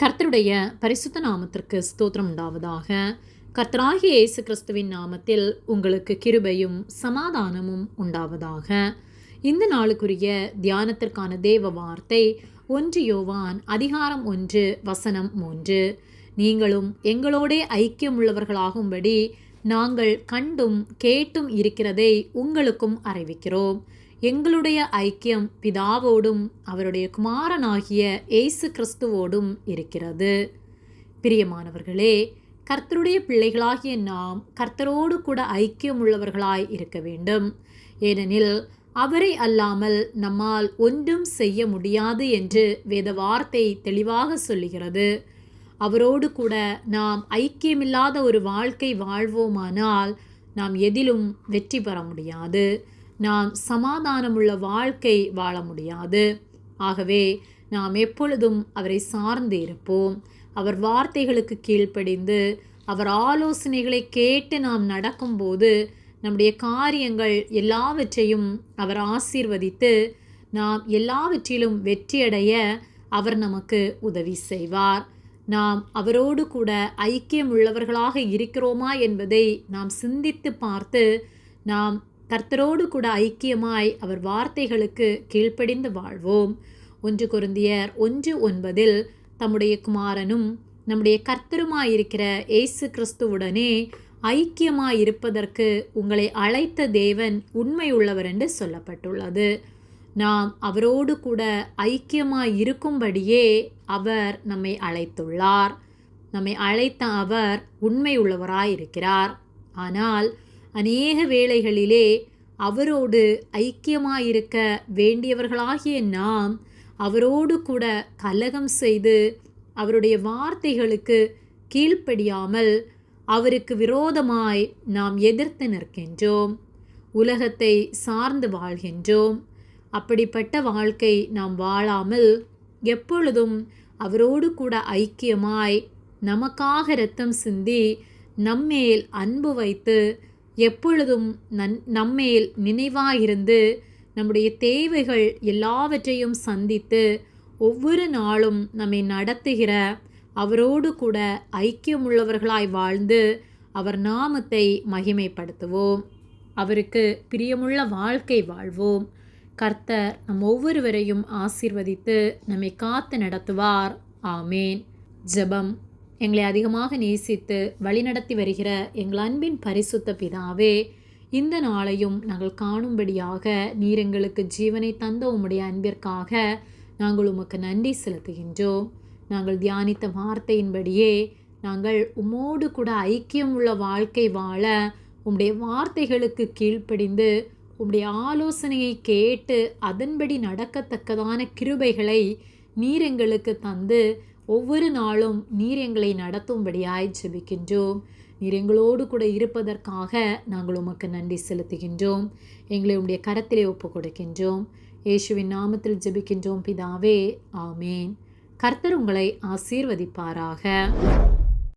கர்த்தருடைய பரிசுத்த நாமத்திற்கு ஸ்தோத்திரம் உண்டாவதாக. கர்த்தராகிய இயேசு கிறிஸ்துவின் நாமத்தில் உங்களுக்கு கிருபையும் சமாதானமும் உண்டாவதாக. இந்த நாளுக்குரிய தியானத்திற்கான தேவ வார்த்தை ஒன்று யோவான் அதிகாரம் ஒன்று வசனம் மூன்று. நீங்களும் எங்களோடே ஐக்கியமுள்ளவர்களாகும்படி நாங்கள் கண்டும் கேட்டும் இருக்கிறதை உங்களுக்கும் அறிவிக்கிறோம். எங்களுடைய ஐக்கியம் பிதாவோடும் அவருடைய குமாரனாகிய இயேசு கிறிஸ்துவோடும் இருக்கிறது. பிரியமானவர்களே கர்த்தருடைய பிள்ளைகளாகிய நாம் கர்த்தரோடு கூட ஐக்கியம் உள்ளவர்களாய் இருக்க வேண்டும். ஏனெனில் அவரை அல்லாமல் நம்மால் ஒன்றும் செய்ய முடியாது என்று வேத வார்த்தை தெளிவாக சொல்லுகிறது. அவரோடு கூட நாம் ஐக்கியமில்லாத ஒரு வாழ்க்கை வாழ்வோமானால் நாம் எதிலும் வெற்றி பெற முடியாது. நாம் சமாதானமுள்ள வாழ்க்கை வாழ முடியாது. ஆகவே நாம் எப்பொழுதும் அவரை சார்ந்து இருப்போம். அவர் வார்த்தைகளுக்கு கீழ்ப்படிந்து அவர் ஆலோசனைகளை கேட்டு நாம் நடக்கும்போது நம்முடைய காரியங்கள் எல்லாவற்றையும் அவர் ஆசீர்வதித்து நாம் எல்லாவற்றிலும் வெற்றியடைய அவர் நமக்கு உதவி செய்வார். நாம் அவரோடு கூட ஐக்கியம் உள்ளவர்களாக இருக்கிறோமா என்பதை நாம் சிந்தித்து பார்த்து நாம் கர்த்தரோடு கூட ஐக்கியமாய் அவர் வார்த்தைகளுக்கு கீழ்ப்படிந்து வாழ்வோம். ஒன்று குருந்தியர் ஒன்று ஒன்பதில் தம்முடைய குமாரனும் நம்முடைய கர்த்தருமாயிருக்கிற இயேசு கிறிஸ்துவுடனே ஐக்கியமாயிருப்பதற்கு உங்களை அழைத்த தேவன் உண்மையுள்ளவர் என்று சொல்லப்பட்டுள்ளது. நாம் அவரோடு கூட ஐக்கியமாய் இருக்கும்படியே அவர் நம்மை அழைத்துள்ளார். நம்மை அழைத்த அவர் உண்மையுள்ளவராயிருக்கிறார். ஆனால் அநேக வேளைகளிலே அவரோடு ஐக்கியமாயிருக்க வேண்டியவர்களாகிய நாம் அவரோடு கூட கலகம் செய்து அவருடைய வார்த்தைகளுக்கு கீழ்ப்படியாமல் அவருக்கு விரோதமாய் நாம் எதிர்த்து நிற்கின்றோம். உலகத்தை சார்ந்து வாழ்கின்றோம். அப்படிப்பட்ட வாழ்க்கை நாம் வாழாமல் எப்பொழுதும் அவரோடு கூட ஐக்கியமாய் நமக்காக ரத்தம் சிந்தி நம்மேல் அன்பு வைத்து எப்பொழுதும் நன் நம்மேல் நினைவாயிருந்து நம்முடைய தேவைகள் எல்லாவற்றையும் சந்தித்து ஒவ்வொரு நாளும் நம்மை நடத்துகிற அவரோடு கூட ஐக்கியமுள்ளவர்களாய் வாழ்ந்து அவர் நாமத்தை மகிமைப்படுத்துவோம். அவருக்கு பிரியமுள்ள வாழ்க்கை வாழ்வோம். கர்த்தர் நம் ஒவ்வொருவரையும் ஆசிர்வதித்து நம்மை காத்து நடத்துவார். ஆமேன். ஜெபம் எங்களை அதிகமாக நேசித்து வழிநடத்தி வருகிற எங்கள் அன்பின் பரிசுத்த பிதாவே இந்த நாளையும் நாங்கள் காணும்படியாக நீர் எங்களுக்கு ஜீவனை தந்த உம்முடைய அன்பிற்காக நாங்கள் உமக்கு நன்றி செலுத்துகின்றோம். நாங்கள் தியானித்த வார்த்தையின்படியே நாங்கள் உம்மோடு கூட ஐக்கியம் உள்ள வாழ்க்கை வாழ உம்முடைய வார்த்தைகளுக்கு கீழ்ப்படிந்து உம்முடைய ஆலோசனையை கேட்டு அதன்படி நடக்கத்தக்கதான கிருபைகளை நீர் எங்களுக்கு தந்து ஒவ்வொரு நாளும் நீர் எங்களை நடத்தும்படியாய் ஜெபிக்கின்றோம். நீர் எங்களோடு கூட இருப்பதற்காக நாங்கள் உமக்கு நன்றி செலுத்துகின்றோம். எங்களை உடைய கரத்திலே ஒப்பு கொடுக்கின்றோம் இயேசுவின் நாமத்தில் ஜெபிக்கின்றோம் பிதாவே. ஆமேன். கர்த்தர் உங்களை ஆசீர்வதிப்பாராக.